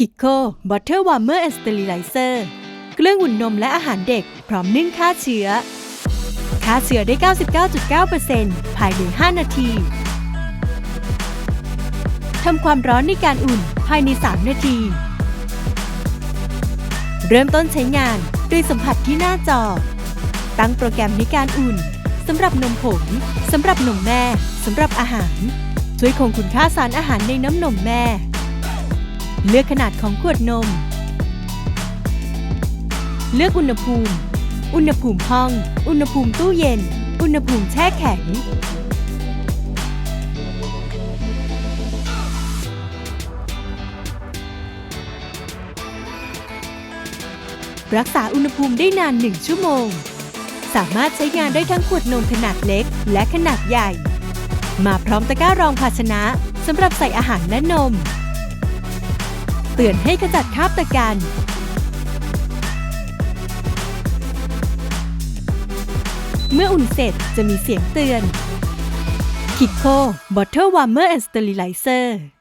คิโคบอ t เทอร์วอร์เมอร์แอนด์สเตอริไลเซอร์เครื่องอุ่นนมและอาหารเด็ก พร้อมนึ่งฆ่าเชื้อฆ่าเชื้อได้ 99.9%ภายใน 5 นาที ทำความร้อนในการอุ่นภายใน 3 นาที เริ่มต้นใช้งานด้วยสัมผัสที่หน้าจอ ตั้งโปรแกรมในการอุ่นสำหรับนมผงสำหรับนมแม่สำหรับอาหาร ช่วยคงคุณค่าสารอาหารในน้ำนมแม่ เลือกขนาดของขวดนม เลือกอุณหภูมิ อุณหภูมิห้อง อุณหภูมิตู้เย็น อุณหภูมิแช่แข็ง รักษาอุณหภูมิได้นาน 1 ชั่วโมง สามารถใช้งานได้ทั้งขวดนมขนาดเล็กและขนาดใหญ่ มาพร้อมตะกร้ารองภาชนะสำหรับใส่อาหารและนม เตือนให้ขจัดคราบตะกันเมื่ออุ่นเสร็จจะมีเสียงเตือนคิโค Bottle Warmer and Sterilizer